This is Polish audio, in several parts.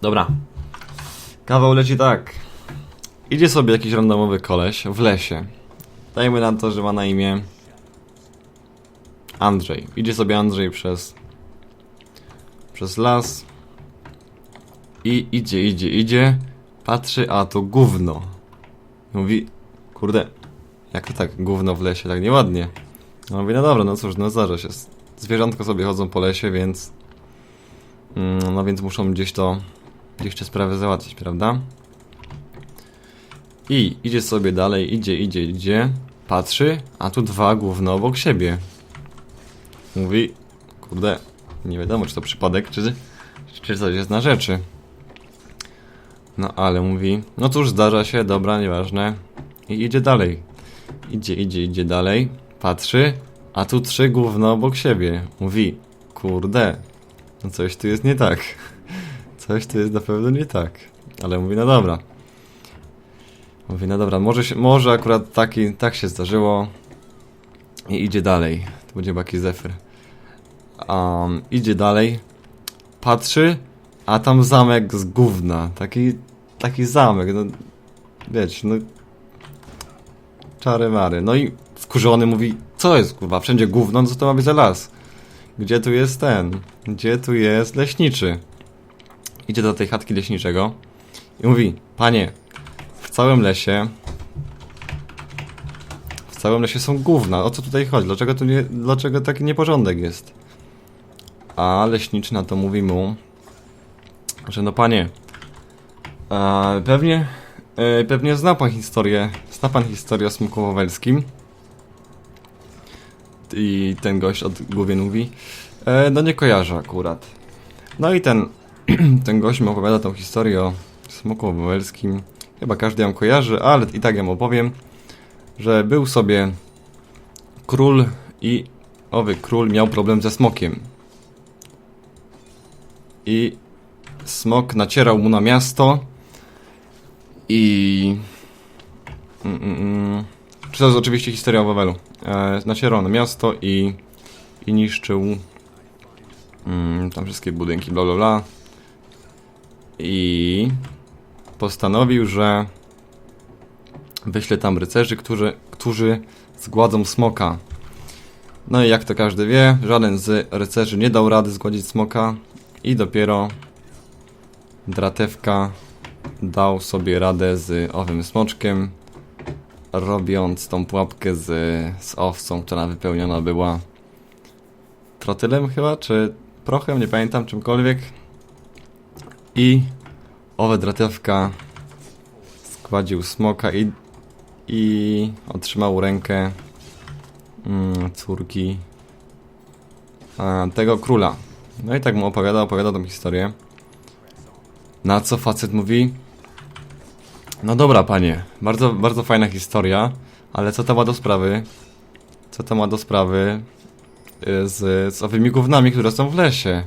Dobra. Kawał leci tak. Idzie sobie jakiś randomowy koleś w lesie. Dajmy na to, że ma na imię Andrzej. Idzie sobie Andrzej przez przez las i idzie, idzie, idzie. Patrzy, a to gówno. Mówi, kurde, jak to tak, gówno w lesie, tak nieładnie. No mówi, no dobra, no cóż, no zdarza się. Zwierzątko sobie chodzą po lesie, więc mm, no więc muszą gdzieś to te sprawy załatwić, prawda? I idzie sobie dalej, idzie, idzie, idzie. Patrzy, a tu dwa gówno obok siebie. Mówi, kurde, nie wiadomo czy to przypadek, czy, czy coś jest na rzeczy. No ale mówi, no cóż, zdarza się, dobra, nieważne. I idzie dalej. Idzie, idzie, idzie dalej. Patrzy, a tu trzy gówno obok siebie. Mówi, kurde, no coś tu jest nie tak. Coś tu jest na pewno nie tak. Ale mówi, no dobra. Mówi, no dobra, może, się, może akurat taki, tak się zdarzyło. I idzie dalej. To będzie chyba jakiś zefir. Um, idzie dalej. Patrzy, a tam zamek z gówna. Taki, taki zamek, no wiecie, no czary mary. No i wkurzony mówi, co jest kurwa, wszędzie gówno, no co to ma być za las? Gdzie tu jest ten? Gdzie tu jest leśniczy? Idzie do tej chatki leśniczego i mówi, panie, w całym lesie w całym lesie są gówna, o co tutaj chodzi? Dlaczego tu nie, dlaczego taki nieporządek jest? A leśniczy na to mówi mu, że no panie, e, pewnie, e, pewnie zna pan historię, zna pan historię o Smoku Wawelskim. I ten gość od głowy mówi, e, no nie kojarzę akurat. No i ten, ten gość mi opowiada tą historię o Smoku Wawelskim. Chyba każdy ją kojarzy, ale i tak ją opowiem, że był sobie król i owy król miał problem ze smokiem. I smok nacierał mu na miasto i... Mm, mm, mm. Czy to jest oczywiście historia o Wawelu. E, nacierał na miasto i, i niszczył mm, tam wszystkie budynki, bla bla bla. I postanowił, że wyśle tam rycerzy, którzy, którzy zgładzą smoka. No i jak to każdy wie, żaden z rycerzy nie dał rady zgładzić smoka i dopiero Dratewka dał sobie radę z owym smoczkiem, robiąc tą pułapkę z, z owcą, która wypełniona była trotylem chyba, czy prochem, nie pamiętam, czymkolwiek. I owe dratewka składził smoka i, i otrzymał rękę mm, córki a, tego króla. No i tak mu opowiada, opowiada tą historię. Na co facet mówi? No dobra, panie, bardzo, bardzo fajna historia, ale co to ma do sprawy? Co to ma do sprawy y, z, z owymi gównami, które są w lesie?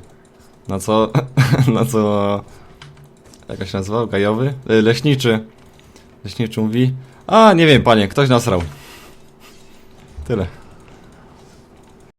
Na co, na co, jak się nazywał? Gajowy? Y, Leśniczy. Leśniczy mówi, a nie wiem, panie, ktoś nasrał. Tyle.